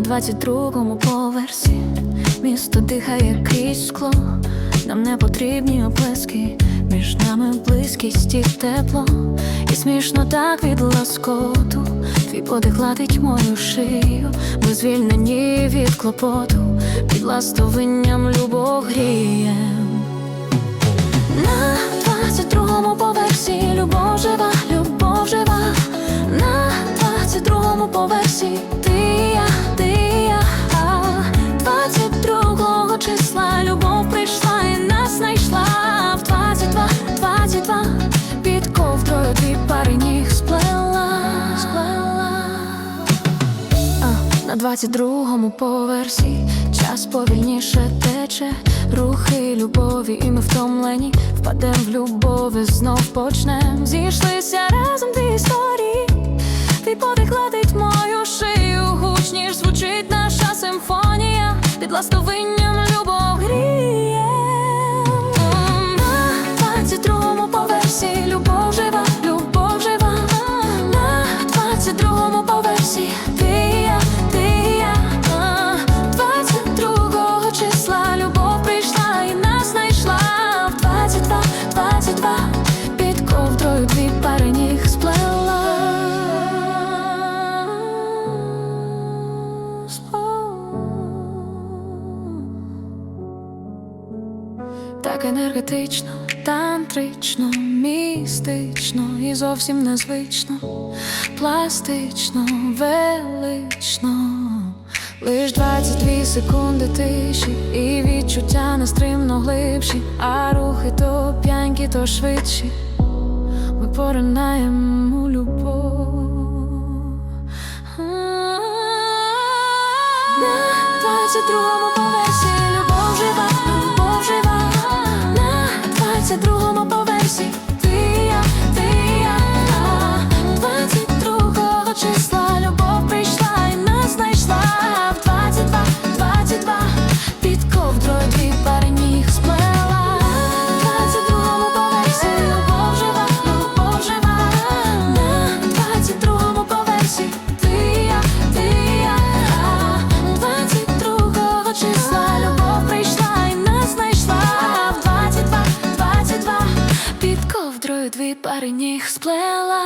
22-му поверсі місто дихає крізь скло, нам не потрібні оплески, між нами близькість і тепло, і смішно так від ласкоту. Твій подих гладить мою шию, ми звільнені від клопоту, під ластовинням любов грієм. На 22-му поверсі любов жива, любов жива. На 22-му поверсі на 22-му поверсі час повільніше тече, рухи любові, і ми втомлені, впадем в любові, знов почнем. Зійшлися разом дві історії, твій подих гладить мою шию, гучніш звучить наша симфонія, під ластовинням любов гріє. Так енергетично, тантрично, містично і зовсім незвично, пластично, велично. Лиш 22 секунди тиші, і відчуття нестримно глибші, а рухи то п'янкі, то швидші. Ми поринаємо любов. На 22-му Ковдрою дві пари ніг сплела.